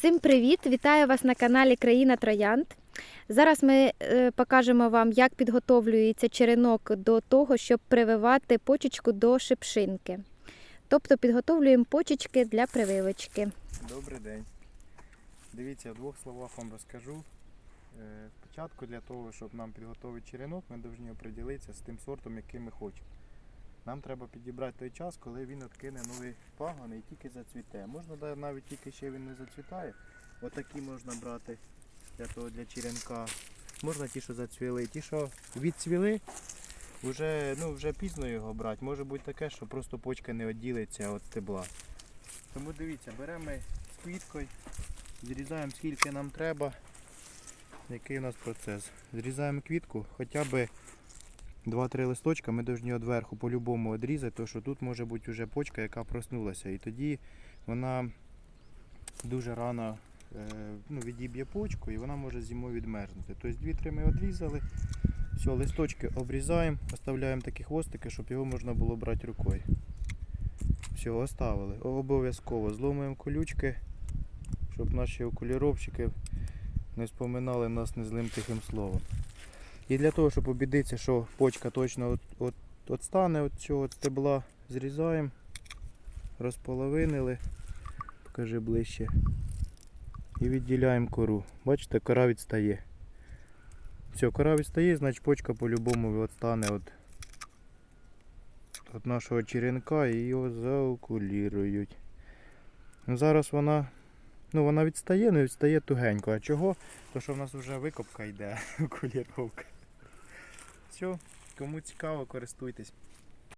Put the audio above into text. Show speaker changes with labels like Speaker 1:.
Speaker 1: Всім привіт! Вітаю вас на каналі Країна Троянд. Зараз ми е, покажемо вам, як підготовлюється черенок до того, щоб прививати почечку до шипшинки. Тобто підготовлюємо почечки для прививочки.
Speaker 2: Добрий день. Дивіться, в двох словах вам розкажу. Е, Спочатку для того, щоб нам підготувати черенок, ми повинні оприділитися з тим сортом, який ми хочемо. Нам треба підібрати той час, коли він откине нові пагони і тільки зацвіте. Можна навіть тільки ще він не зацвітає. Отакі можна брати для того для черенка. Можна ті, що зацвіли. Ті, що відцвіли, вже, ну, вже пізно його брати. Може бути таке, що просто почка не відділиться від стебла. Тому дивіться, беремо з квіткою, зрізаємо скільки нам треба. Який у нас процес? Зрізаємо квітку, хоча б 2-3 листочка ми повинні від верху по-любому відрізати, тому що тут може бути вже почка, яка проснулася. І тоді вона дуже рано е, ну, відіб'є почку і вона може зимою відмерзнути. Тобто 2-3 ми відрізали, все, листочки обрізаємо, оставляємо такі хвостики, щоб його можна було брати рукою. Все, оставили. Обов'язково зломуємо колючки, щоб наші окуліровщики не споминали нас незлим тихим словом. І для того, щоб убідитися, що почка точно от, от, отстане від цього стебла, зрізаємо, розполовинили, покажи ближче. І відділяємо кору. Бачите, кора відстає. Все, кора відстає, значить почка по-любому відстане від від нашого черенка і його заокулірують. Ну, Зараз вона, ну вона відстає, не відстає тугенько. А чого? То що в нас вже викопка йде, окуліровка. Все, кому цікаво, користуйтесь.